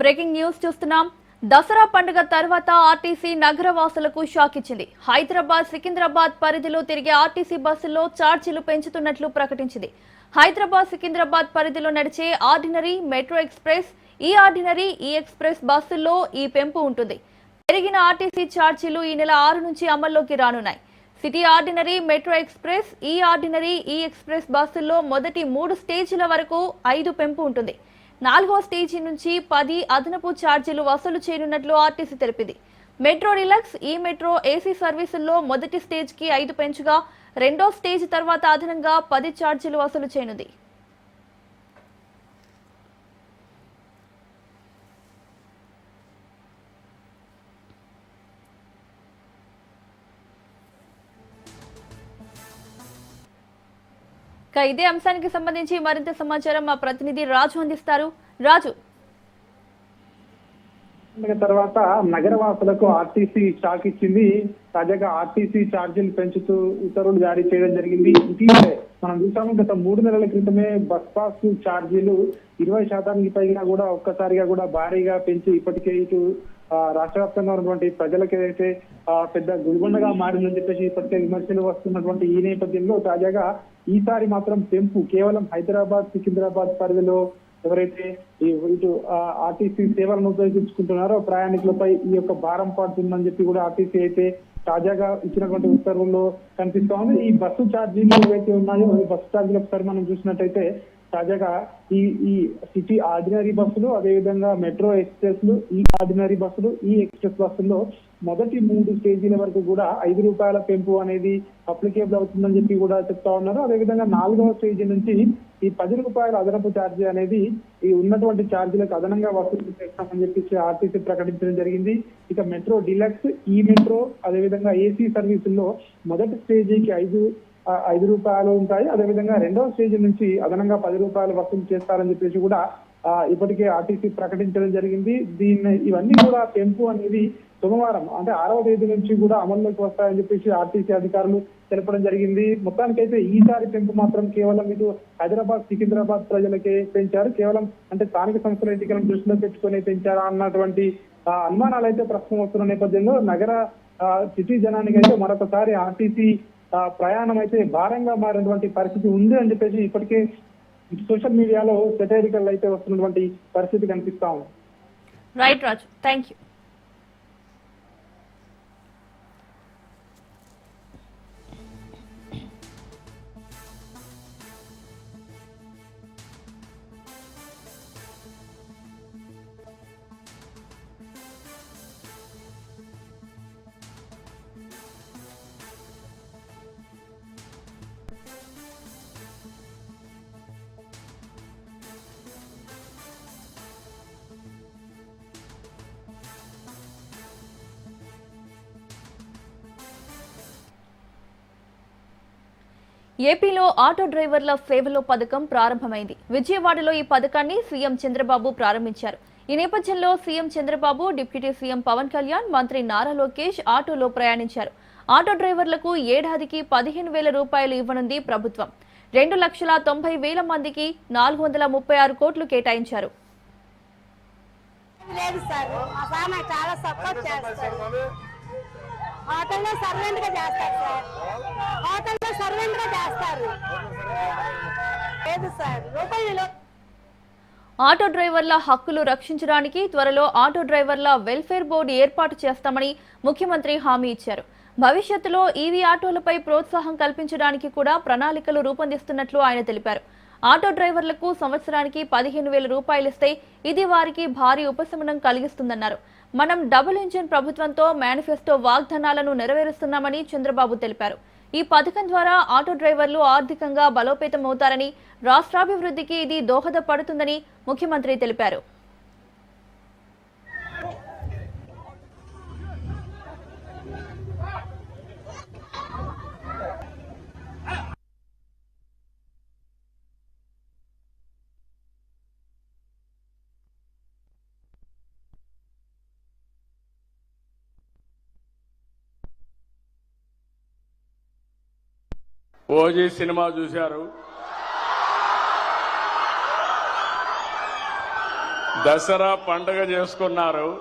Breaking news చూస్తున్నాం. దసరా పండుగ తర్వాత ఆర్టీసీ నగరవాసులకు షాక్ ఇచ్చింది. హైదరాబాద్ సికింద్రాబాద్ పరిధిలో తిరిగే ఆర్టీసీ బస్సుల్లో ఛార్జీలు పెంచుతున్నట్లు ప్రకటించింది. హైదరాబాద్ సికింద్రాబాద్ పరిధిలో నడిచే ఆర్డినరీ మెట్రో ఎక్స్ప్రెస్ ఈ ఆర్డినరీ ఈ ఎక్స్ప్రెస్ బస్సుల్లో ఈ పెంపు ఉంటుంది. పెరిగిన ఆర్టీసీ ఛార్జీలు ఈ నెల ఆరు నుంచి అమల్లోకి రానున్నాయి. సిటీ ఆర్డినరీ మెట్రో ఎక్స్ప్రెస్ ఈ ఆర్డినరీ ఈ ఎక్స్ప్రెస్ బస్సుల్లో మొదటి మూడు స్టేజీల వరకు ఐదు పెంపు ఉంటుంది. నాలుగో స్టేజీ నుంచి పది అదనపు ఛార్జీలు వసూలు చేయనున్నట్లు ఆర్టీసీ తెలిపింది. మెట్రో రిలక్స్ ఈ మెట్రో ఏసీ సర్వీసుల్లో మొదటి స్టేజ్కి ఐదు పెంచుగా రెండో స్టేజ్ తర్వాత అదనంగా పది ఛార్జీలు వసూలు చేయనుంది. ఇదే అంశానికి సంబంధించి మరింత సమాచారం మా ప్రతినిధి రాజు అందిస్తారు. రాజు. తర్వాత తర్వాత నగరవాసులకు ఆర్టీసీ షాక్ ఇచ్చింది. తాజాగా ఆర్టీసీ ఛార్జీలు పెంచుతూ ఉత్తర్వులు జారీ చేయడం జరిగింది. ఇటీవలే మనం చూసాము గత మూడు నెలల క్రితమే బస్ పాస్ ఛార్జీలు ఇరవై శాతానికి పైగా కూడా ఒక్కసారిగా కూడా భారీగా పెంచి ఇప్పటికే ఇటు రాష్ట్ర వ్యాప్తంగా ఉన్నటువంటి ప్రజలకు ఏదైతే పెద్ద గుడిబండగా మారిందని చెప్పేసి ఇప్పటికే విమర్శలు వస్తున్నటువంటి ఈ నేపథ్యంలో తాజాగా ఈసారి మాత్రం పెంపు కేవలం హైదరాబాద్ సికింద్రాబాద్ పరిధిలో ఎవరైతే ఈ ఇటు ఆర్టీసీ సేవలను ఉపయోగించుకుంటున్నారో ప్రయాణికులపై ఈ యొక్క భారం పడుతుందని చెప్పి కూడా ఆర్టీసీ అయితే తాజాగా ఇచ్చినటువంటి ఉత్తర్వుల్లో కనిపిస్తా ఉంది. ఈ బస్సు ఛార్జీలు ఏవైతే ఉన్నాయో ఈ బస్సు ఛార్జీలు ఒకసారి మనం చూసినట్టయితే తాజాగా ఈ ఈ సిటీ ఆర్డినరీ బస్సులు అదేవిధంగా మెట్రో ఎక్స్ప్రెస్లు ఈ ఆర్డినరీ బస్సులు ఈ ఎక్స్ప్రెస్ బస్సుల్లో మొదటి మూడు స్టేజీల వరకు కూడా ఐదు రూపాయల పెంపు అనేది అప్లికేబుల్ అవుతుందని చెప్పి కూడా చెప్తా ఉన్నారు. అదేవిధంగా నాలుగవ స్టేజీ నుంచి ఈ పది రూపాయల అదనపు ఛార్జీ అనేది ఈ ఉన్నటువంటి ఛార్జీలకు అదనంగా వసూలు చేస్తామని చెప్పేసి ఆర్టీసీ ప్రకటించడం జరిగింది. ఇక మెట్రో డిలక్స్ ఈ మెట్రో అదేవిధంగా ఏసీ సర్వీసుల్లో మొదటి స్టేజీకి ఐదు ఐదు రూపాయలు ఉంటాయి. అదేవిధంగా రెండవ స్టేజ్ నుంచి అదనంగా పది రూపాయలు వసూలు చేస్తారని చెప్పేసి కూడా ఇప్పటికే ఆర్టీసీ ప్రకటించడం జరిగింది. దీన్ని ఇవన్నీ కూడా పెంపు అనేది సోమవారం అంటే ఆరవ తేదీ నుంచి కూడా అమల్లోకి వస్తాయని చెప్పేసి ఆర్టీసీ అధికారులు తెలపడం జరిగింది. మొత్తానికైతే ఈసారి పెంపు మాత్రం కేవలం ఇటు హైదరాబాద్ సికింద్రాబాద్ ప్రజలకే పెంచారు. కేవలం అంటే స్థానిక సంస్థల ఎన్నికలను దృష్టిలో పెట్టుకుని పెంచారా అన్నటువంటి అనుమానాలు అయితే ప్రస్తుతం వస్తున్న నేపథ్యంలో నగర ఆ, సిటీ జనానికి అయితే మరొకసారి ఆర్టీసీ ప్రయాణం అయితే భారంగా మారినటువంటి పరిస్థితి ఉంది అని చెప్పేసి ఇప్పటికే సోషల్ మీడియాలో సెటైరికల్ అయితే వస్తున్నటువంటి పరిస్థితి కనిపిస్తా ఉంది. రైట్ రాజు థ్యాంక్ యూ ఏపీలో ఆటో డ్రైవర్ల సేవలో పథకం ప్రారంభమైంది. విజయవాడలో ఈ పథకాన్ని సీఎం చంద్రబాబు ప్రారంభించారు. ఈ నేపథ్యంలో CM Chandrababu deputy CM Pawan Kalyan మంత్రి నారా లోకేష్ ఆటోలో ప్రయాణించారు. ఆటో డ్రైవర్లకు ఏడాదికి పదిహేను వేల రూపాయలు ఇవ్వనుంది ప్రభుత్వం. రెండు లక్షల తొంభై వేల మందికి నాలుగు వందల ముప్పై ఆరు కోట్లు కేటాయించారు. లేదు సార్ చాలా సపోర్ట్ చేస్తారు. హోటల్లో సర్వెంట్గా చేస్తారు సార్. హోటల్లో సర్వెంట్గా చేస్తారు. లేదు సార్. రూపాయలు ఆటో డ్రైవర్ల హక్కులు రక్షించడానికి త్వరలో ఆటో డ్రైవర్ల వెల్ఫేర్ బోర్డు ఏర్పాటు చేస్తామని ముఖ్యమంత్రి హామీ ఇచ్చారు. భవిష్యత్తులో ఈవీ ఆటోలపై ప్రోత్సాహం కల్పించడానికి కూడా ప్రణాళికలు రూపొందిస్తున్నట్లు ఆయన తెలిపారు. ఆటో డ్రైవర్లకు సంవత్సరానికి పదిహేను వేల రూపాయలు ఇస్తే ఇది వారికి భారీ ఉపశమనం కలిగిస్తుందన్నారు. మనం డబుల్ ఇంజిన్ ప్రభుత్వంతో మేనిఫెస్టో వాగ్దానాలను నెరవేరుస్తున్నామని చంద్రబాబు తెలిపారు. ఈ పథకం ద్వారా ఆటో డ్రైవర్లు ఆర్థికంగా బలోపేతం అవుతారని రాష్ట్రాభివృద్ధికి ఇది దోహదపడుతుందని ముఖ్యమంత్రి తెలిపారు. ఓజీ సినిమా చూశారు. దసరా పండగ చేసుకున్నారు.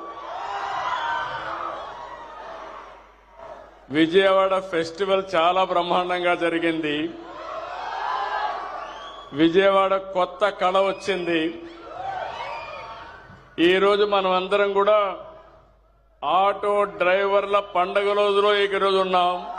విజయవాడ ఫెస్టివల్ చాలా బ్రహ్మాండంగా జరిగింది. విజయవాడ కొత్త కళ వచ్చింది. ఈరోజు మనం అందరం కూడా ఆటో డ్రైవర్ల పండగ రోజులో ఈరోజు ఉన్నాం.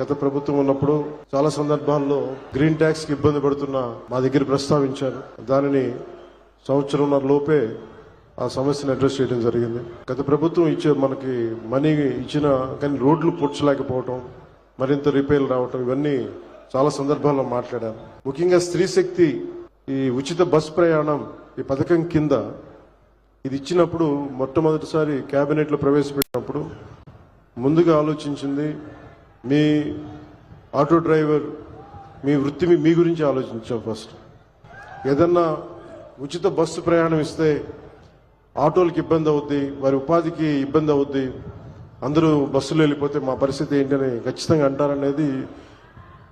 గత ప్రభుత్వం ఉన్నప్పుడు చాలా సందర్భాల్లో గ్రీన్ ట్యాక్స్కి ఇబ్బంది పడుతున్న మా దగ్గర ప్రస్తావించారు. దానిని సంవత్సరంన్నర లోపే ఆ సమస్యను అడ్రస్ చేయడం జరిగింది. గత ప్రభుత్వం ఇచ్చే మనకి మనీ ఇచ్చిన కానీ రోడ్లు పూడ్చలేకపోవటం మరింత రిపేర్లు రావటం ఇవన్నీ చాలా సందర్భాల్లో మాట్లాడాను ముఖ్యంగా స్త్రీ శక్తి ఈ ఉచిత బస్ ప్రయాణం ఈ పథకం కింద ఇది ఇచ్చినప్పుడు మొట్టమొదటిసారి క్యాబినెట్లో ప్రవేశపెట్టినప్పుడు ముందుగా ఆలోచించింది మీ ఆటో డ్రైవర్ మీ వృత్తి మీ- గురించి ఆలోచించాం ఫస్ట్. ఏదన్నా ఉచిత బస్సు ప్రయాణం ఇస్తే ఆటోలకు ఇబ్బంది అవుద్ది వారి ఉపాధికి ఇబ్బంది అవుద్ది అందరూ బస్సులో వెళ్ళిపోతే మా పరిస్థితి ఏంటని ఖచ్చితంగా అంటారనేది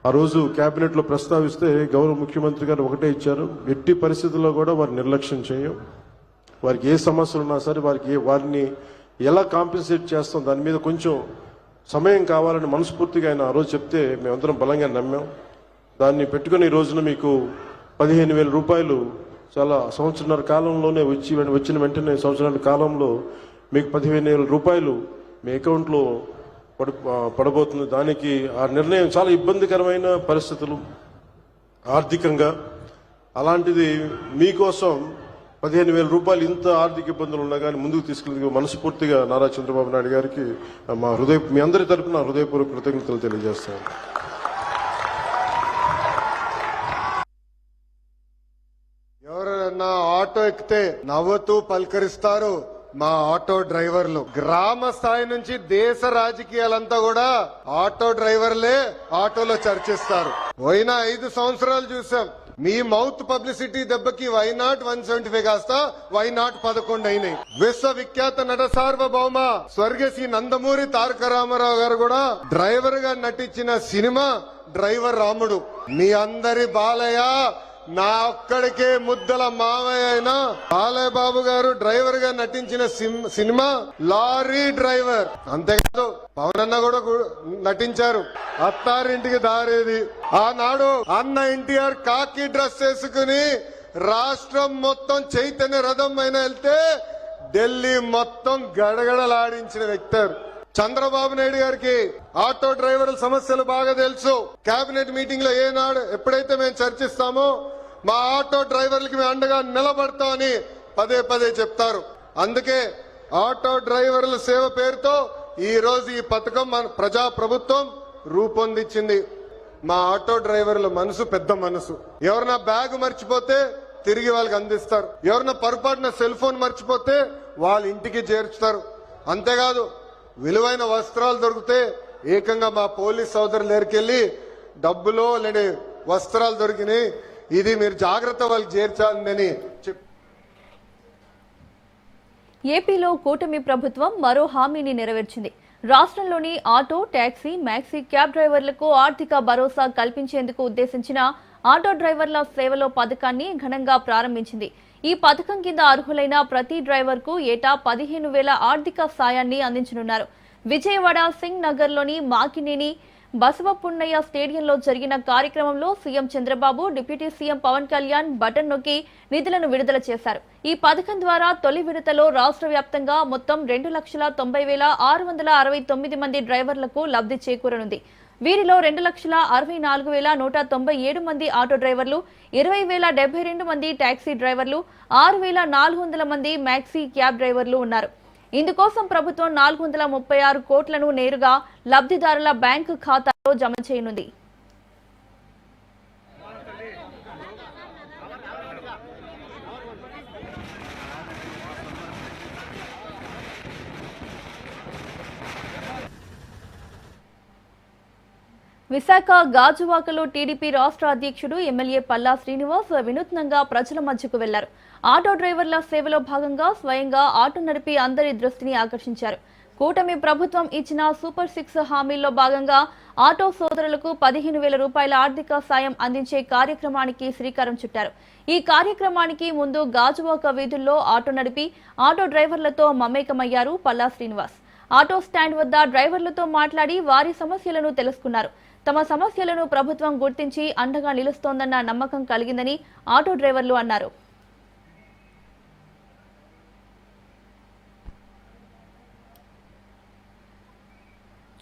ఆ రోజు క్యాబినెట్లో ప్రస్తావిస్తే గౌరవ ముఖ్యమంత్రి గారు ఒకటే ఇచ్చారు. ఎట్టి పరిస్థితుల్లో కూడా వారు నిర్లక్ష్యం చేయం వారికి ఏ సమస్యలు ఉన్నా సరే వారికి వారిని ఎలా కాంపెన్సేట్ చేస్తాం దాని మీద కొంచెం సమయం కావాలని మనస్ఫూర్తిగా ఆయన ఆ రోజు చెప్తే మేమందరం బలంగా నమ్మాం. దాన్ని పెట్టుకుని ఈ రోజున మీకు పదిహేను వేల రూపాయలు చాలా సంవత్సరాల కాలంలోనే వచ్చి వచ్చిన వెంటనే సంవత్సరాల కాలంలో మీకు పదిహేను వేల రూపాయలు మీ అకౌంట్లో పడి పడబోతుంది. దానికి ఆ నిర్ణయం చాలా ఇబ్బందికరమైన పరిస్థితులు ఆర్థికంగా. అలాంటిది మీకోసం పదిహేను వేల రూపాయలు ఇంత ఆర్థిక ఇబ్బందులు ఉన్నా కానీ ముందుకు తీసుకెళ్ళి మనస్ఫూర్తిగా నారా చంద్రబాబు నాయుడు గారికి మా హృదయ మీ అందరి తరపున హృదయపూర్వక కృతజ్ఞతలు తెలియజేస్తాను. ఎవరన్నా ఆటో ఎక్కితే నవ్వుతూ పలకరిస్తారు మా ఆటో డ్రైవర్లు. గ్రామ స్థాయి నుంచి దేశ రాజకీయాలంతా కూడా ఆటో డ్రైవర్లే ఆటోలో చర్చిస్తారు. పోయిన ఐదు సంవత్సరాలు చూసాం. మీ మౌత్ పబ్లిసిటీ దెబ్బకి why not one seventy five కాస్త వై నాట్ పదకొండు అయినాయి విశ్వవిఖ్యాత నట సార్వభౌమ స్వర్గశ్రీ నందమూరి తారక రామారావు గారు కూడా డ్రైవర్గా నటించిన సినిమా డ్రైవర్ రాముడు. మీ అందరి బాలయ్య నా ఒక్కడికే ముద్దల మావయ్య అయినా బాలయ్య బాబు గారు డ్రైవర్గా నటించిన సిమ్- సినిమా లారీ డ్రైవర్. అంతేకాదు పవన్ అన్న కూడా నటించారు. అత్తారింటికి దారేది. ఆనాడు అన్న ఎన్టీఆర్ కాకి డ్రెస్ వేసుకుని రాష్ట్రం మొత్తం చైతన్య రథం పైన వెళ్తే ఢిల్లీ మొత్తం గడగడలాడించిన వ్యక్తి చంద్రబాబు నాయుడు గారికి ఆటో డ్రైవర్ల సమస్యలు బాగా తెలుసు. కేబినెట్ మీటింగ్లో ఏనాడు ఎప్పుడైతే మేము చర్చిస్తామో మా ఆటో డ్రైవర్లకి మేము అండగా నిలబడతామని పదే పదే చెప్తారు. అందుకే ఆటో డ్రైవర్ల సేవ పేరుతో ఈ రోజు ఈ పథకం మన ప్రజా ప్రభుత్వం రూపొందించింది. మా ఆటో డ్రైవర్ల మనసు పెద్ద మనసు. ఎవరన్నా బ్యాగ్ మర్చిపోతే తిరిగి వాళ్ళకి అందిస్తారు. ఎవరన్నా పొరపాటున సెల్ ఫోన్ మర్చిపోతే వాళ్ళ ఇంటికి చేర్చుతారు. అంతేకాదు విలువైన వస్త్రాలు దొరికితే ఏకంగా మా పోలీస్ సోదరులు దగ్గరికెళ్ళి డబ్బులో లేని వస్త్రాలు దొరికినాయి. ఇది మీరు జాగ్రత్త వాళ్ళు చేర్చాలని ఏపీలో కూటమి ప్రభుత్వం మరో హామీని నెరవేర్చింది. రాష్ట్రంలోని ఆటో ట్యాక్సీ మ్యాక్సీ క్యాబ్ డ్రైవర్లకు ఆర్థిక భరోసా కల్పించేందుకు ఉద్దేశించిన ఆటో డ్రైవర్ల సేవలో పథకాన్ని ఘనంగా ప్రారంభించింది. ఈ పథకం కింద అర్హులైన ప్రతి డ్రైవర్కు ఏటా పదిహేను వేల ఆర్థిక సాయాన్ని అందించనున్నారు. విజయవాడ సింగ్ నగర్లోని మాకినేని బసవపున్నయ్య స్టేడియంలో జరిగిన కార్యక్రమంలో CM Chandrababu deputy CM Pawan Kalyan button నొక్కి నిధులను విడుదల చేశారు. ఈ పథకం ద్వారా తొలి విడతలో రాష్ట్ర వ్యాప్తంగా మొత్తం రెండు లక్షల తొంభై వేల ఆరు వందల అరవై తొమ్మిది మంది డ్రైవర్లకు లబ్ధి చేకూరనుంది. వీరిలో రెండు లక్షల అరవై నాలుగు వేల నూట తొంభై ఏడు మంది ఆటో డ్రైవర్లు ఇరవై వేల డెబ్బై రెండు మంది టాక్సీ డ్రైవర్లు ఆరు వేల నాలుగు వందల మంది మ్యాక్సీ క్యాబ్ డ్రైవర్లు ఉన్నారు. ఇందుకోసం ప్రభుత్వం నాలుగు వందల ముప్పై ఆరు కోట్లను నేరుగా లబ్ధిదారుల బ్యాంకు ఖాతాలో జమ చేయనుంది. విశాఖ గాజువాకలో టీడీపీ రాష్ట్ర అధ్యక్షుడు ఎమ్మెల్యే పల్లా శ్రీనివాస్ వినూత్నంగా ప్రజల మధ్యకు వెళ్ళారు. ఆటో డ్రైవర్ల సేవలో భాగంగా స్వయంగా ఆటో నడిపి అందరి దృష్టిని ఆకర్షించారు. కూటమి ప్రభుత్వం ఇచ్చిన సూపర్ సిక్స్ హామీల్లో భాగంగా ఆటో సోదరులకు పదిహేను వేల రూపాయల ఆర్థిక సాయం అందించే కార్యక్రమానికి శ్రీకారం చుట్టారు. ఈ కార్యక్రమానికి ముందు గాజువాక వీధుల్లో ఆటో నడిపి ఆటో డ్రైవర్లతో మమేకమయ్యారు పల్లా శ్రీనివాస్. ఆటో స్టాండ్ వద్ద డ్రైవర్లతో మాట్లాడి వారి సమస్యలను తెలుసుకున్నారు. తమ సమస్యలను ప్రభుత్వం గుర్తించి అండగా నిలుస్తోందన్న నమ్మకం కలిగిందని ఆటో డ్రైవర్లు అన్నారు.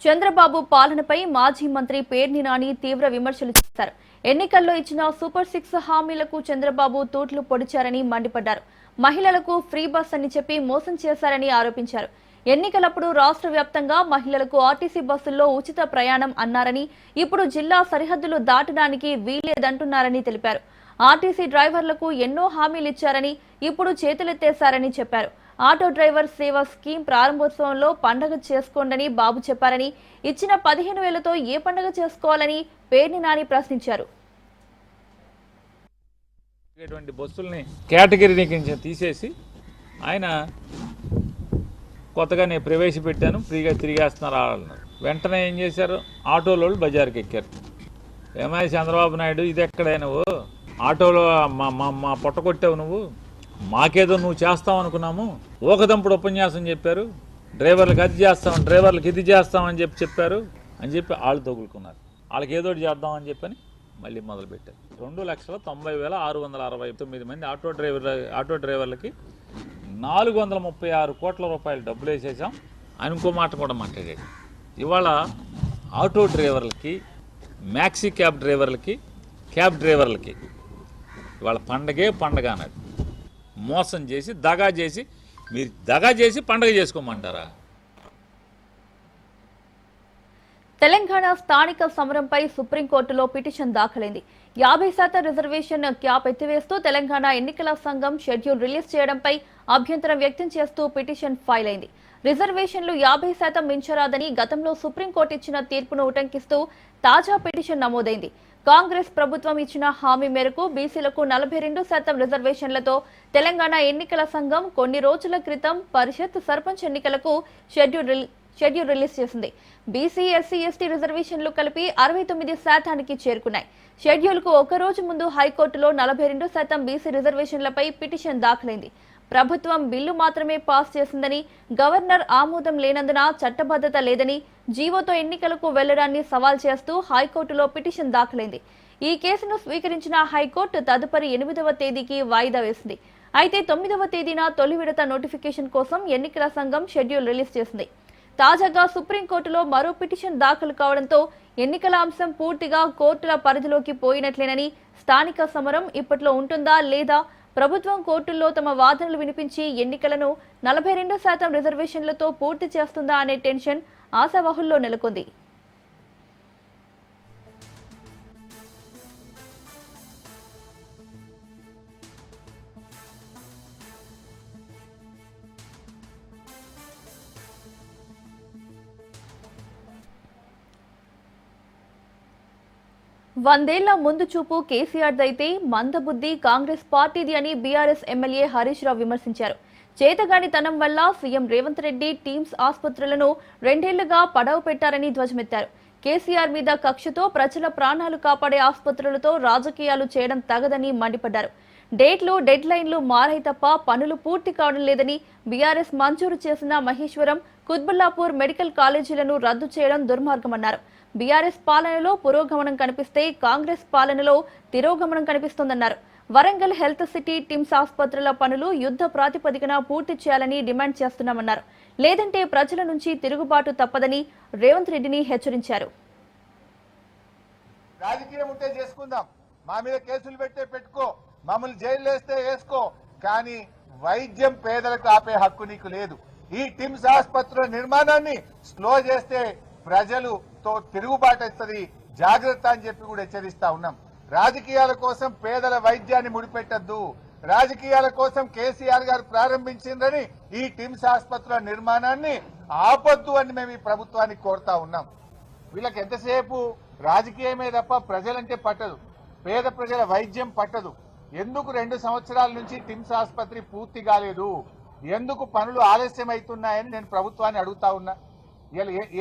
చంద్రబాబు పాలనపై మాజీ మంత్రి పేర్ని నాని తీవ్ర విమర్శలు చేశారు. ఎన్నికల్లో ఇచ్చిన సూపర్ సిక్స్ హామీలకు చంద్రబాబు తూట్లు పొడిచారని మండిపడ్డారు. మహిళలకు ఫ్రీ బస్ అని చెప్పి మోసం చేశారని ఆరోపించారు. ఎన్నికలప్పుడు రాష్ట్ర వ్యాప్తంగా మహిళలకు ఆర్టీసీ బస్సుల్లో ఉచిత ప్రయాణం అన్నారని ఇప్పుడు జిల్లా సరిహద్దులు దాటడానికి వీలేదంటున్నారని తెలిపారు. ఆర్టీసీ డ్రైవర్లకు ఎన్నో హామీలు ఇచ్చారని ఇప్పుడు చేతులెత్తేశారని చెప్పారు. ఆటో డ్రైవర్ సేవ స్కీమ్ ప్రారంభోత్సవంలో పండగ చేసుకోండని బాబు చెప్పారని ఇచ్చిన పదిహేను వేలతో ఏ పండగ చేసుకోవాలని పేర్ని నాని ప్రశ్నించారు. బస్సుల్ని కేటగిరీ నుంచి తీసేసి ఆయన కొత్తగా నేను ప్రవేశపెట్టాను ఫ్రీగా తిరిగేస్తున్నారు అన్నారు వెంటనే ఏం చేశారు? ఆటోలో వాళ్ళు బజార్కి ఎక్కారు. ఏమై చంద్రబాబు నాయుడు ఇది ఎక్కడే నువ్వు? ఆటోలో మా మా మా పొట్ట కొట్టావు నువ్వు? మాకేదో నువ్వు చేస్తావు అనుకున్నాము. ఊకదంపుడు ఉపన్యాసం చెప్పారు. డ్రైవర్లకు అది చేస్తాం డ్రైవర్లకు ఇది చేస్తామని చెప్పి చెప్పారు. అని చెప్పి వాళ్ళు తగులుకున్నారు. వాళ్ళకి ఏదో ఒకటి చేద్దామని చెప్పని మళ్ళీ మొదలుపెట్టారు. రెండు లక్షల తొంభై వేల ఆరు వందల అరవై తొమ్మిది మంది ఆటో డ్రైవర్ ఆటో డ్రైవర్లకి నాలుగు వందల ముప్పై ఆరు కోట్ల రూపాయలు డబ్బులు వేసేసాం ఆయన ఇంకో మాట కూడా మాట్లాడాడు. ఇవాళ ఆటో డ్రైవర్లకి మ్యాక్సీ క్యాబ్ డ్రైవర్లకి క్యాబ్ డ్రైవర్లకి ఇవాళ పండగే పండగ అన్నాడు మోసం చేసి దగా చేసి మీరు దగా చేసి పండగ చేసుకోమంటారా? తెలంగాణ స్థానిక సమరంపై సుప్రీంకోర్టులో పిటిషన్ దాఖలైంది. యాభై శాతం రిజర్వేషన్ క్యాప్ ఎత్తివేస్తూ తెలంగాణ ఎన్నికల సంఘం షెడ్యూల్ రిలీజ్ చేయడంపై అభ్యంతరం వ్యక్తం చేస్తూ పిటిషన్ ఫైల్ అయింది రిజర్వేషన్లు యాభై శాతం మించరాదని గతంలో సుప్రీంకోర్టు ఇచ్చిన తీర్పును ఉటంకిస్తూ తాజా పిటిషన్ నమోదైంది. కాంగ్రెస్ ప్రభుత్వం ఇచ్చిన హామీ మేరకు బీసీలకు నలభై రెండు శాతం రిజర్వేషన్లతో తెలంగాణ ఎన్నికల సంఘం కొన్ని రోజుల క్రితం పరిషత్ సర్పంచ్ ఎన్నికలకు షెడ్యూల్ షెడ్యూల్ రిలీజ్ చేసింది. బీసీ ఎస్సీ ఎస్టీ రిజర్వేషన్లు కలిపి అరవై తొమ్మిది శాతానికి చేరుకున్నాయి. షెడ్యూల్కు ఒక రోజు ముందు హైకోర్టులో నలభై రెండు శాతం బీసీ రిజర్వేషన్లపై పిటిషన్ దాఖలైంది. ప్రభుత్వం బిల్లు మాత్రమే పాస్ చేసిందని గవర్నర్ ఆమోదం లేనందున చట్టబద్ధత లేదని జీవోతో ఎన్నికలకు వెళ్ళడాన్ని సవాల్ చేస్తూ హైకోర్టులో పిటిషన్ దాఖలైంది. ఈ కేసును స్వీకరించిన హైకోర్టు తదుపరి ఎనిమిదవ తేదీకి వాయిదా వేసింది. అయితే తొమ్మిదవ తేదీన తొలి విడత నోటిఫికేషన్ కోసం ఎన్నికల సంఘం షెడ్యూల్ రిలీజ్ చేసింది. తాజాగా సుప్రీంకోర్టులో మరో పిటిషన్ దాఖలు కావడంతో ఎన్నికల అంశం పూర్తిగా కోర్టుల పరిధిలోకి పోయినట్లేనని స్థానిక సమరం ఇప్పట్లో ఉంటుందా లేదా? ప్రభుత్వం కోర్టుల్లో తమ వాదనలు వినిపించి ఎన్నికలను నలభై రెండు శాతం రిజర్వేషన్లతో పూర్తి చేస్తుందా అనే టెన్షన్ ఆశావహుల్లో నెలకొంది. వందేళ్ళ ముందు చూపు కేసీఆర్దైతే మందబుద్ధి కాంగ్రెస్ పార్టీది అని బీఆర్ఎస్ ఎమ్మెల్యే హరీష్ రావు విమర్శించారు. చేతగానితనం వల్ల సీఎం రేవంత్ రెడ్డి టీమ్స్ ఆసుపత్రులను రెండేళ్ళుగా పడవ పెట్టారని ధ్వజమెత్తారు. కేసీఆర్ మీద కక్షతో ప్రజల ప్రాణాలు కాపాడే ఆసుపత్రులతో రాజకీయాలు చేయడం తగదని మండిపడ్డారు. డేట్లు డెడ్ లైన్లు మారాయి తప్ప పనులు పూర్తి కావడం లేదని బీఆర్ఎస్ మంజూరు చేసిన మహేశ్వరం కుత్బుల్లాపూర్ మెడికల్ కాలేజీలను రద్దు చేయడం దుర్మార్గమన్నారు. బీఆర్ఎస్ పాలనలో పురోగమనం కనిపిస్తే కాంగ్రెస్ పాలనలో తిరోగమనం కనిపిస్తోందన్నారు. వరంగల్ హెల్త్ సిటీ టిమ్స్ ఆసుపత్రుల పనులు యుద్ధ ప్రాతిపదికన పూర్తి చేయాలని డిమాండ్ చేస్తున్నామన్నారు. లేదంటే ప్రజల నుంచి తిరుగుబాటు తప్పదని రేవంత్ రెడ్డిని హెచ్చరించారు. రాజకీయం ఉంటే చేసుకుందాం. మా మీద కేసులు పెట్టే పెట్టుకో. మమ్మల్ని జైలు వేస్తే వేసుకో. కానీ వైద్యం పేదలకు ఆపే హక్కు నీకు లేదు. ఈ టిమ్స్ ఆసుపత్రుల నిర్మాణాన్ని స్లో చేస్తే ప్రజలు ప్రజలుతో తిరుగుబాటు వస్తుంది జాగ్రత్త అని చెప్పి కూడా హెచ్చరిస్తా ఉన్నాం. రాజకీయాల కోసం పేదల వైద్యాన్ని ముడిపెట్టద్దు. రాజకీయాల కోసం కేసీఆర్ గారు ప్రారంభించిందని ఈ టిమ్స్ ఆసుపత్రుల నిర్మాణాన్ని ఆపద్దు అని మేము ఈ ప్రభుత్వానికి కోరుతా ఉన్నాం. వీళ్ళకి ఎంతసేపు? రాజకీయమే తప్ప ప్రజలంటే పట్టదు. పేద ప్రజల వైద్యం పట్టదు. ఎందుకు రెండు సంవత్సరాల నుంచి టిమ్స్ ఆసుపత్రి పూర్తి కాలేదు? ఎందుకు పనులు ఆలస్యం అవుతున్నాయని నేను ప్రభుత్వాన్ని అడుగుతా ఉన్నా.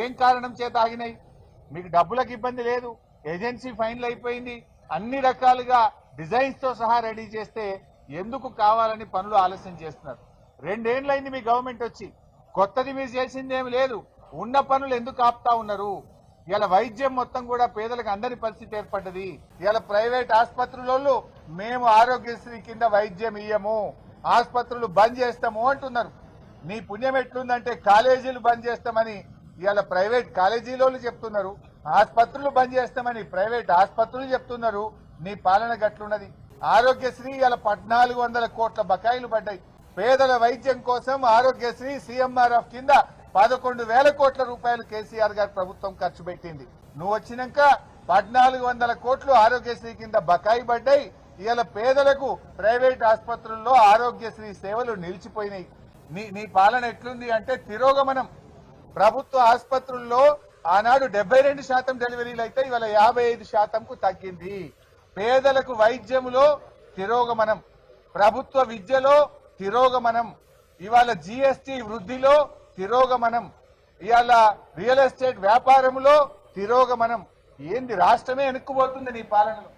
ఏం కారణం చేత ఆగినాయి? మీకు డబ్బులకు ఇబ్బంది లేదు. ఏజెన్సీ ఫైన్లు అయిపోయింది. అన్ని రకాలుగా డిజైన్స్తో సహా రెడీ చేస్తే ఎందుకు కావాలని పనులు ఆలస్యం చేస్తున్నారు. రెండేండ్లైంది మీ గవర్నమెంట్ వచ్చి కొత్తది మీరు చేసింది లేదు. ఉన్న పనులు ఎందుకు ఆపుతా ఉన్నారు? ఇలా వైద్యం మొత్తం కూడా పేదలకు అందరి పరిస్థితి ఏర్పడ్డది. ఇలా ప్రైవేట్ ఆసుపత్రులలో మేము ఆరోగ్యశ్రీ కింద వైద్యం ఇయ్యము. ఆసుపత్రులు బంద్ చేస్తాము అంటున్నారు. నీ పుణ్యం ఎట్లుందంటే కాలేజీలు బంద్ చేస్తామని ఇవాళ ప్రైవేట్ కాలేజీలోళ్ళు చెప్తున్నారు ఆసుపత్రులు బంద్ చేస్తామని ప్రైవేట్ ఆసుపత్రులు చెప్తున్నారు నీ పాలన గట్లున్నది. ఆరోగ్యశ్రీ ఇవాళ పద్నాలుగు వందల కోట్ల బకాయిలు పడ్డాయి. పేదల వైద్యం కోసం ఆరోగ్యశ్రీ సిఎంఆర్ఎఫ్ కింద పదకొండు వేల కోట్ల రూపాయలు కేసీఆర్ గారి ప్రభుత్వం ఖర్చు పెట్టింది. నువ్వు వచ్చినాక పద్నాలుగు వందల కోట్లు ఆరోగ్యశ్రీ కింద బకాయి పడ్డాయి. ఇవాళ పేదలకు ప్రైవేట్ ఆసుపత్రుల్లో ఆరోగ్యశ్రీ సేవలు నిలిచిపోయినాయి. నీ నీ పాలన ఎట్లుంది అంటే తిరోగమనం. ప్రభుత్వ ఆసుపత్రుల్లో ఆనాడు డెబ్బై రెండు శాతం డెలివరీలు అయితే ఇవాళ యాభై ఐదు శాతంకు తగ్గింది. పేదలకు వైద్యములో తిరోగమనం ప్రభుత్వ విద్యలో తిరోగమనం ఇవాళ జిఎస్టి వృద్ధిలో తిరోగమనం ఇవాళ రియల్ ఎస్టేట్ వ్యాపారంలో తిరోగమనం. ఏంది రాష్ట్రమే వెనుక్కుపోతుంది నీ పాలనలో?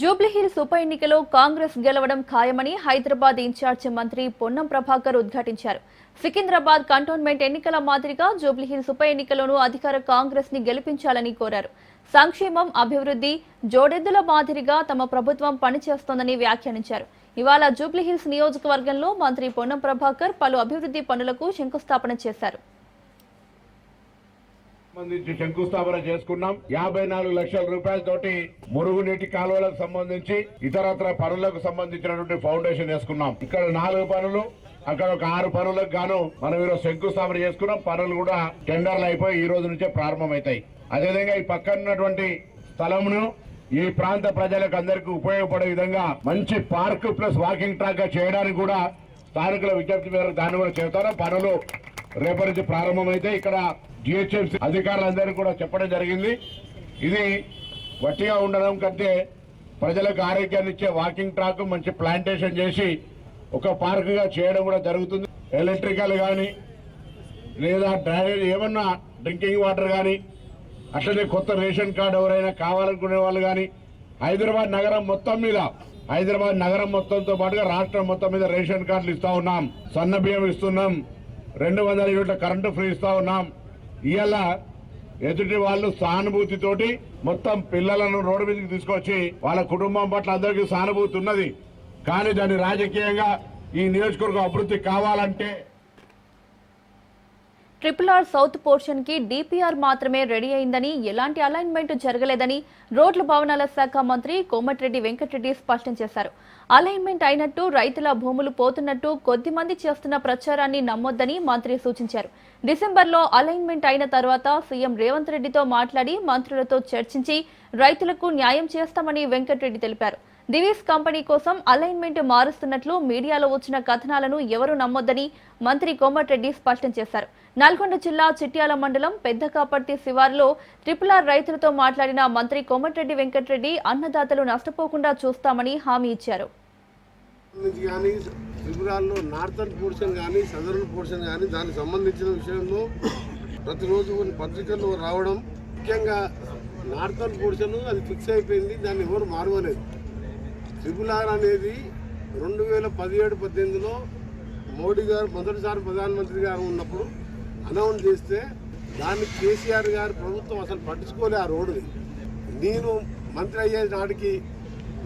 జూబ్లీహిల్స్ ఉప ఎన్నికలో కాంగ్రెస్ గెలవడం ఖాయమని హైదరాబాద్ ఇన్ఛార్జ్ మంత్రి పొన్నం ప్రభాకర్ ఉద్ఘాటించారు. సికింద్రాబాద్ కంటోన్మెంట్ ఎన్నికల మాదిరిగా జూబ్లీహిల్స్ ఉప ఎన్నికలోనూ అధికార కాంగ్రెస్ని గెలిపించాలని కోరారు. సంక్షేమం అభివృద్ధి జోడెద్దుల మాదిరిగా తమ ప్రభుత్వం పనిచేస్తోందని వ్యాఖ్యానించారు. ఇవాళ జూబ్లీహిల్స్ నియోజకవర్గంలో మంత్రి పొన్నం ప్రభాకర్ పలు అభివృద్ధి పనులకు శంకుస్థాపన చేశారు. సంబంధించి శంకుస్థాపన చేసుకున్నాం. యాభై నాలుగు లక్షల రూపాయలతోటి మురుగునీటి కాలువలకు సంబంధించి ఇతరత్ర పనులకు సంబంధించినటువంటి ఫౌండేషన్ వేసుకున్నాం. ఇక్కడ నాలుగు పనులు అక్కడ ఒక ఆరు పనులకు గాను మనం ఈరోజు శంకుస్థాపన చేసుకున్నాం. పనులు కూడా టెండర్లు అయిపోయి ఈ రోజు నుంచే ప్రారంభమవుతాయి. అదేవిధంగా ఈ పక్కన ఉన్నటువంటి స్థలమును ఈ ప్రాంత ప్రజలకు అందరికీ ఉపయోగపడే విధంగా మంచి పార్క్ ప్లస్ వాకింగ్ ట్రాక్గా చేయడానికి కూడా స్థానికుల విజ్ఞప్తి మేరకు దాన్ని కూడా చేస్తారా పనులు రేపటి నుంచి ప్రారంభమైతే ఇక్కడ జిహెచ్ఎంసీ అధికారులందరికీ కూడా చెప్పడం జరిగింది. ఇది వట్టిగా ఉండడం కంటే ప్రజలకు ఆరోగ్యాన్ని ఇచ్చే వాకింగ్ ట్రాక్ మంచి ప్లాంటేషన్ చేసి ఒక పార్క్గా చేయడం కూడా జరుగుతుంది. ఎలక్ట్రికల్ కానీ లేదా డ్రైనేజ్ ఏమన్నా డ్రింకింగ్ వాటర్ కానీ అట్లనే కొత్త రేషన్ కార్డు ఎవరైనా కావాలనుకునే వాళ్ళు కానీ హైదరాబాద్ నగరం మొత్తం మీద హైదరాబాద్ నగరం మొత్తంతో పాటుగా రాష్ట్రం మొత్తం మీద రేషన్ కార్డులు ఇస్తా ఉన్నాం. సన్న బియ్యం ఇస్తున్నాం. రెండు వందల యూనిట్ల కరెంటు ఫ్రీ ఇస్తా ఉన్నాం. ఇవాళ ఎదుటి వాళ్ళు సానుభూతితోటి మొత్తం పిల్లలను రోడ్డు మీదకి తీసుకొచ్చి వాళ్ళ కుటుంబం పట్ల అందరికీ సానుభూతి ఉన్నది. కానీ దాన్ని రాజకీయంగా ఈ నియోజకవర్గం అభివృద్ధి కావాలంటే ట్రిపుల్ ఆర్ సౌత్ పోర్షన్కి డిపిఆర్ మాత్రమే రెడీ అయిందని ఎలాంటి అలైన్మెంట్ జరగలేదని రోడ్ల భవనాల శాఖ మంత్రి కోమటిరెడ్డి వెంకటరెడ్డి స్పష్టం చేశారు. అలైన్మెంట్ అయినట్టు రైతుల భూములు పోతున్నట్టు కొద్ది మంది చేస్తున్న ప్రచారాన్ని నమ్మొద్దని మంత్రి సూచించారు. డిసెంబర్లో అలైన్మెంట్ అయిన తర్వాత సీఎం రేవంత్ రెడ్డితో మాట్లాడి మంత్రులతో చర్చించి రైతులకు న్యాయం చేస్తామని వెంకటరెడ్డి తెలిపారు. దివీస్ కంపెనీ కోసం అలైన్మెంట్ మారుస్తున్నట్లు మీడియాలో వచ్చిన కథనాలను ఎవరూ నమ్మొద్దని మంత్రి కోమటిరెడ్డి స్పష్టం చేశారు. నల్గొండ జిల్లా చిట్యాల మండలం పెద్దకాపర్తి శివారులో ట్రిపుల్ ఆర్ రైతులతో మాట్లాడిన మంత్రి కోమటిరెడ్డి వెంకటరెడ్డి అన్నదాతలు నష్టపోకుండా చూస్తామని హామీ ఇచ్చారు. త్రిపురాల్లో నార్థన్ పోర్షన్ కానీ సదరన్ పోర్షన్ కానీ దానికి సంబంధించిన విషయంలో ప్రతిరోజు కొన్ని పత్రికల్లో రావడం ముఖ్యంగా నార్థన్ పోర్షన్ అది ఫిక్స్ అయిపోయింది దాన్ని ఎవరు మారవలేదు. ట్రిపుల్ ఆర్ అనేది రెండు వేల పదిహేడు పద్దెనిమిదిలో మోడీ గారు మొదటిసారి ప్రధానమంత్రి గారు ఉన్నప్పుడు అనౌన్స్ చేస్తే దాన్ని కేసీఆర్ గారు ప్రభుత్వం అసలు పట్టించుకోలే ఆ రోడ్డుని. నేను మంత్రి అయ్యే నాటికి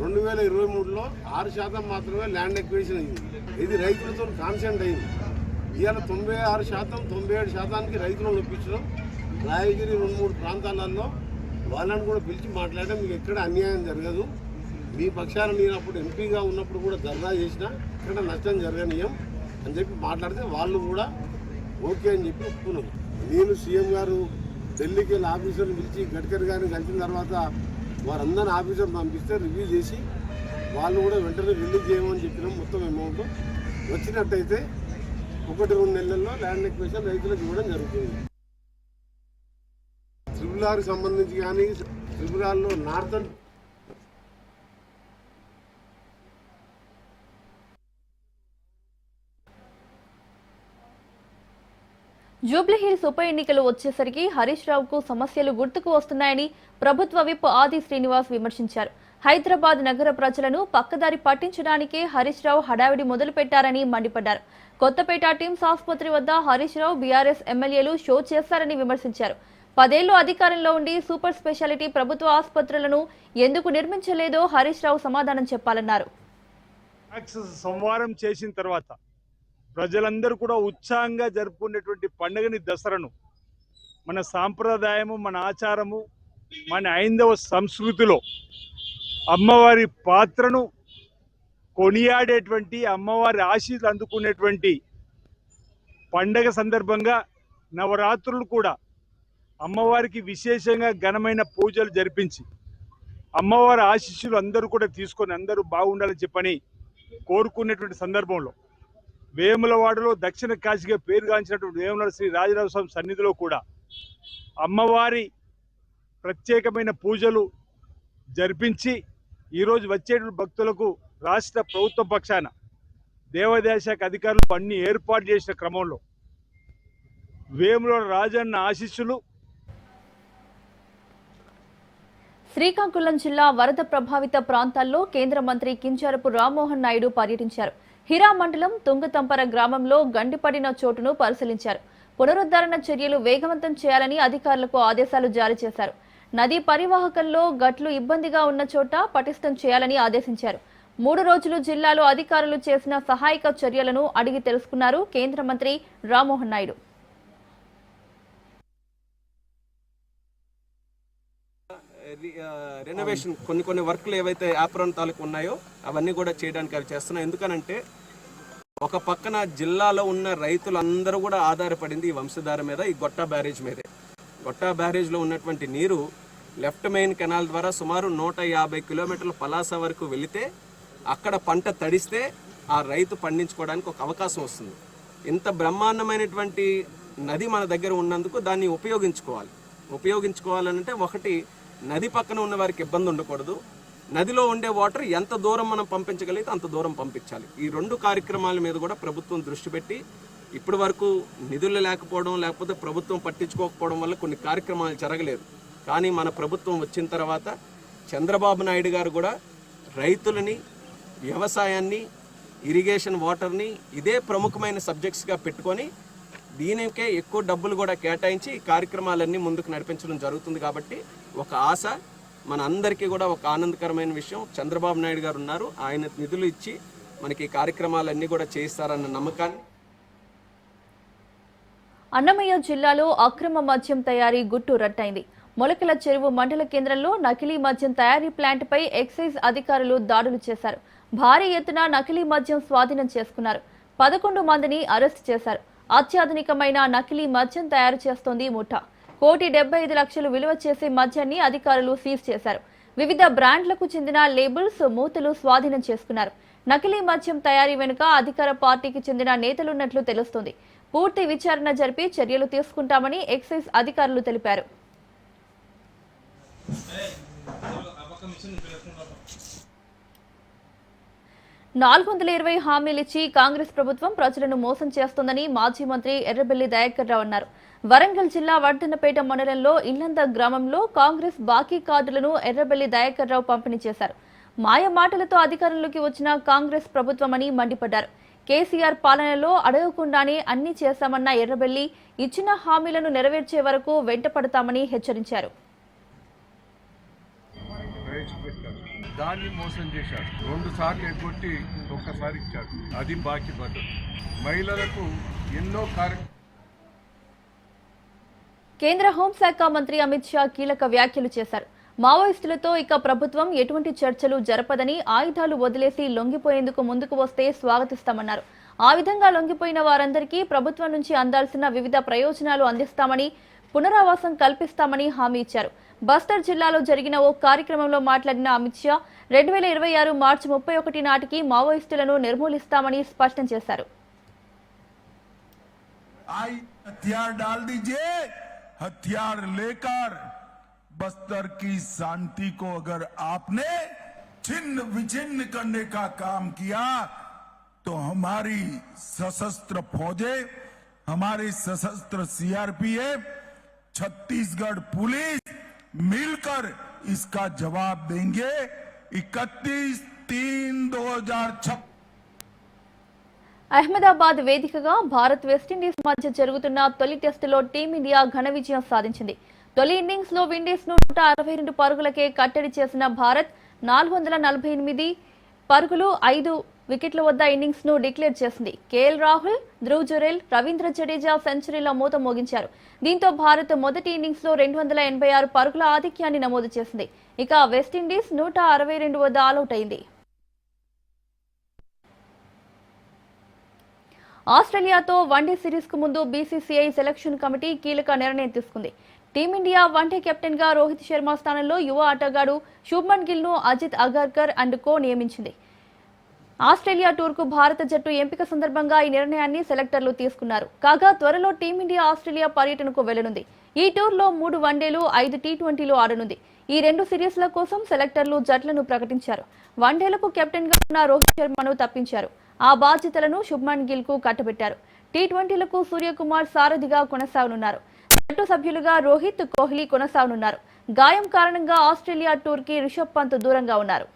రెండు వేల ఇరవై మూడులో ఆరు శాతం మాత్రమే ల్యాండ్ ఎక్విజిషన్ అయింది. ఇది రైతులతో కాన్సెంట్ అయింది. ఇవాళ తొంభై ఆరు శాతం తొంభై ఏడు శాతానికి రైతులను ఒప్పించడం రాయగిరి రెండు మూడు ప్రాంతాలలో వాళ్ళని కూడా పిలిచి మాట్లాడడం మీకు ఎక్కడ అన్యాయం జరగదు. మీ పక్షాన నేను అప్పుడు ఎంపీగా ఉన్నప్పుడు కూడా ధర్నా చేసిన ఇక్కడ నష్టం జరగనీయం అని చెప్పి మాట్లాడితే వాళ్ళు కూడా ఓకే అని చెప్పి ఒప్పుకున్నారు. నేను సీఎం గారు ఢిల్లీకి వెళ్ళి ఆఫీసర్ని పిలిచి గడ్కరీ గారిని కలిసిన తర్వాత వారందరిని ఆఫీసర్ పంపిస్తే రివ్యూ చేసి వాళ్ళు కూడా వెంటనే రిలీజ్ చేయమని చెప్పినాం మొత్తం అమౌంట్. వచ్చినట్టయితే ఒకటి రెండు నెలల్లో ల్యాండ్ ఎక్విజిషన్ రైతులకు ఇవ్వడం జరుగుతుంది. త్రిపులాకి సంబంధించి కానీ త్రిపురాల్లో నార్థన్ జూబ్లీహిల్స్ ఉప ఎన్నికలు వచ్చేసరికి హరీష్ రావుకు సమస్యలు గుర్తుకు వస్తున్నాయని ప్రభుత్వ విప్ ఆది శ్రీనివాస్ విమర్శించారు. హైదరాబాద్ నగర ప్రజలను పక్కదారి పట్టించడానికే హరీష్ రావు హడావిడి మొదలుపెట్టారని మండిపడ్డారు. కొత్తపేట టీమ్స్ ఆసుపత్రి వద్ద Harish Rao BRS MLAs show చేశారని విమర్శించారు. పదేళ్ళు అధికారంలో ఉండి సూపర్ స్పెషాలిటీ ప్రభుత్వ ఆసుపత్రులను ఎందుకు నిర్మించలేదో హరీష్ రావు సమాధానం చెప్పాలన్నారు. సోమవారం చేసిన తర్వాత ప్రజలందరూ కూడా ఉత్సాహంగా జరుపుకునేటువంటి పండుగని దసరాను. మన సాంప్రదాయము మన ఆచారము మన ఐందవ సంస్కృతిలో అమ్మవారి పాత్రను కొనియాడేటువంటి అమ్మవారి ఆశీస్సులు అందుకునేటువంటి పండగ సందర్భంగా నవరాత్రులు కూడా అమ్మవారికి విశేషంగా ఘనమైన పూజలు జరిపించి అమ్మవారి ఆశీస్సులు అందరూ కూడా తీసుకొని అందరూ బాగుండాలని చెప్పని కోరుకునేటువంటి సందర్భంలో వేములవాడలో దక్షిణ కాశీగా పేరుగాంచినటువంటి వేములవాడ శ్రీ రాజరాజ స్వామి సన్నిధిలో కూడా అమ్మవారి ప్రత్యేకమైన పూజలు జరిపించి ఈరోజు వచ్చేటువంటి భక్తులకు రాష్ట్ర ప్రభుత్వ పక్షాన దేవాదాయ శాఖ అధికారులు అన్ని ఏర్పాటు చేసిన క్రమంలో వేములవాడ రాజన్న ఆశీస్సులు శ్రీకాకుళం జిల్లా వరద ప్రభావిత ప్రాంతాల్లో కేంద్ర మంత్రి కింజారపు రామ్మోహన్ నాయుడు పర్యటించారు. హిరా మండలం తుంగతంపర గ్రామంలో గండిపడిన చోటును పరిశీలించారు. పునరుద్ధరణ చర్యలు వేగవంతం చేయాలని అధికారులకు ఆదేశాలు జారీ చేశారు. నదీ పరివాహకంలో గట్లు ఇబ్బందిగా ఉన్న చోట పటిష్టం చేయాలని ఆదేశించారు. మూడు రోజులు జిల్లాలో అధికారులు చేసిన సహాయక చర్యలను అడిగి తెలుసుకున్నారు కేంద్ర మంత్రి రామ్మోహన్ నాయుడు. రెనోవేషన్ కొన్ని కొన్ని వర్క్లు ఏవైతే యాప్రాన్ తాలూకు ఉన్నాయో అవన్నీ కూడా చేయడానికి అవి చేస్తున్నాం ఎందుకనంటే ఒక పక్కన జిల్లాలో ఉన్న రైతులందరూ కూడా ఆధారపడింది ఈ వంశధార మీద ఈ గొట్టా బ్యారేజ్ మీదే. గొట్టా బ్యారేజ్లో ఉన్నటువంటి నీరు లెఫ్ట్ మెయిన్ కెనాల్ ద్వారా సుమారు నూట యాభై కిలోమీటర్ల పలాస వరకు వెళితే అక్కడ పంట తడిస్తే ఆ రైతు పండించుకోవడానికి ఒక అవకాశం వస్తుంది. ఇంత బ్రహ్మాండమైనటువంటి నది మన దగ్గర ఉన్నందుకు దాన్ని ఉపయోగించుకోవాలి. ఉపయోగించుకోవాలంటే ఒకటి నది పక్కన ఉన్న వారికి ఇబ్బంది ఉండకూడదు. నదిలో ఉండే వాటర్ ఎంత దూరం మనం పంపించగలిగితే అంత దూరం పంపించాలి. ఈ రెండు కార్యక్రమాల మీద కూడా ప్రభుత్వం దృష్టి పెట్టి ఇప్పటి వరకు నిధులు లేకపోవడం లేకపోతే ప్రభుత్వం పట్టించుకోకపోవడం వల్ల కొన్ని కార్యక్రమాలు జరగలేదు. కానీ మన ప్రభుత్వం వచ్చిన తర్వాత చంద్రబాబు నాయుడు గారు కూడా రైతులని వ్యవసాయాన్ని ఇరిగేషన్ వాటర్ని ఇదే ప్రముఖమైన సబ్జెక్ట్స్గా పెట్టుకొని దీనికే ఎక్కువ డబ్బులు కూడా కేటాయించి ఈ కార్యక్రమాలన్నీ ముందుకు నడిపించడం జరుగుతుంది కాబట్టి ఒక ఆశ మన అందరికీ కూడా ఒక ఆనందకరమైన విషయం. చంద్రబాబు నాయుడు గారు ఉన్నారు. ఆయన నిధులు ఇచ్చి మనకి కార్యక్రమాలన్నీ కూడా చేస్తారన్న నమ్మకాన్ని. అన్నమయ్య జిల్లాలో అక్రమ మద్యం తయారీ గుట్టు రట్టయింది. మొలకల చెరువు మండల కేంద్రంలో నకిలీ మద్యం తయారీ ప్లాంట్పై ఎక్సైజ్ అధికారులు దాడులు చేశారు. భారీ ఎత్తున నకిలీ మద్యం స్వాధీనం చేసుకున్నారు. పదకొండు మందిని అరెస్ట్ చేశారు. అత్యాధునికమైన నకిలీ మద్యం తయారు చేస్తోంది ముఠా. కోటి డెబ్బై ఐదు లక్షలు విలువ చేసే మద్యాన్ని అధికారులు సీజ్ చేశారు. వివిధ బ్రాండ్లకు చెందిన లేబుల్స్ మూతలు స్వాధీనం చేసుకున్నారు. నకిలీ మద్యం తయారీ వెనుక అధికార పార్టీకి చెందిన నేతలున్నట్లు తెలుస్తోంది. పూర్తి విచారణ జరిపి చర్యలు తీసుకుంటామని ఎక్సైజ్ అధికారులు తెలిపారు. నాలుగు వందల ఇరవై హామీలిచ్చి కాంగ్రెస్ ప్రభుత్వం ప్రజలను మోసం చేస్తోందని మాజీ మంత్రి ఎర్రబెల్లి దయాకర్ రావు అన్నారు. వరంగల్ జిల్లా వర్ధనపేట మండలంలో ఇల్లంద గ్రామంలో కాంగ్రెస్ బాకీ కార్డులను ఎర్రబెల్లి దయాకర్ రావు పంపిణీ చేశారు. మాయ మాటలతో అధికారంలోకి వచ్చిన కాంగ్రెస్ ప్రభుత్వమని మండిపడ్డారు. కేసీఆర్ పాలనలో అడగకుండానే అన్ని చేశామన్న ఎర్రబెల్లి ఇచ్చిన హామీలను నెరవేర్చే వరకు వెంటపడతామని హెచ్చరించారు. దాన్ని మోసం చేశాడు. రెండు సార్లు ఎగ్గొట్టి ఒక్కసారి ఇచ్చాడు. అది బాకీ పడ్డది. మహిళలకు ఎన్నో కార్యక్రమాలు కేంద్ర హోంశాఖ మంత్రి అమిత్ షా కీలక వ్యాఖ్యలు చేశారు. మావోయిస్టులతో ఇక ప్రభుత్వం ఎటువంటి చర్చలు జరపదని ఆయుధాలు వదిలేసి లొంగిపోయేందుకు ముందుకు వస్తే స్వాగతిస్తామన్నారు. ఆ విధంగా లొంగిపోయిన వారందరికీ ప్రభుత్వం నుంచి అందాల్సిన వివిధ ప్రయోజనాలు అందిస్తామని పునరావాసం కల్పిస్తామని హామీ ఇచ్చారు. బస్తర్ జిల్లాలో జరిగిన ఓ కార్యక్రమంలో మాట్లాడిన అమిత్ షా రెండు వేల ఇరవై ఆరు మార్చి ముప్పై ఒకటి నాటికి మావోయిస్టులను నిర్మూలిస్తామని స్పష్టం చేశారు. हथियार लेकर बस्तर की शांति को अगर आपने छिन्न विछिन्न करने का काम किया तो हमारी सशस्त्र फौजें, हमारी सशस्त्र सीआरपीएफ, छत्तीसगढ़ पुलिस मिलकर इसका जवाब देंगे। 31 तीन दो 2026 అహ్మదాబాద్ వేదికగా భారత్ వెస్టిండీస్ మధ్య జరుగుతున్న తొలి టెస్టులో టీమిండియా ఘన విజయం సాధించింది. తొలి ఇన్నింగ్స్లో విండీస్ను నూట అరవై రెండు పరుగులకే కట్టడి చేసిన భారత్ నాలుగు వందల నలభై ఎనిమిది పరుగులు ఐదు వికెట్ల వద్ద ఇన్నింగ్స్ను డిక్లేర్ చేసింది. కేఎల్ రాహుల్ ధ్రువ్ జురేల్ రవీంద్ర జడేజా సెంచరీల మూత మోగించారు. దీంతో భారత్ మొదటి ఇన్నింగ్స్లో రెండు వందల ఎనభై ఆరు పరుగుల ఆధిక్యాన్ని నమోదు చేసింది. ఇక వెస్టిండీస్ నూట అరవై రెండు వద్ద ఆలౌట్ అయింది. ఆస్ట్రేలియాతో వన్డే సిరీస్కు ముందు బీసీసీఐ సెలక్షన్ కమిటీ కీలక నిర్ణయం తీసుకుంది. టీమిండియా వన్డే కెప్టెన్గా రోహిత్ శర్మ స్థానంలో యువ ఆటగాడు శుభ్మన్ గిల్ను అజిత్ అగర్కర్ అండ్ కో నియమించింది. ఆస్ట్రేలియా టూర్కు భారత జట్టు ఎంపిక సందర్భంగా ఈ నిర్ణయాన్ని సెలెక్టర్లు తీసుకున్నారు. కాగా త్వరలో టీమిండియా ఆస్ట్రేలియా పర్యటనకు వెళ్ళనుంది. ఈ టూర్లో మూడు వన్డేలు ఐదు టీ ట్వంటీలు ఆడనుంది. ఈ రెండు సిరీస్ల కోసం సెలెక్టర్లు జట్లను ప్రకటించారు. వన్డేలకు కెప్టెన్గా ఉన్న రోహిత్ శర్మను తప్పించారు. ఆ బాధ్యతలను శుభ్మన్ గిల్కు కట్టబెట్టారు. టీ ట్వంటీలకు సూర్యకుమార్ సారథిగా కొనసాగనున్నారు. జట్టు సభ్యులుగా రోహిత్ కోహ్లీ కొనసాగనున్నారు. గాయం కారణంగా ఆస్ట్రేలియా టూర్కి రిషబ్ పంత్ దూరంగా ఉన్నారు.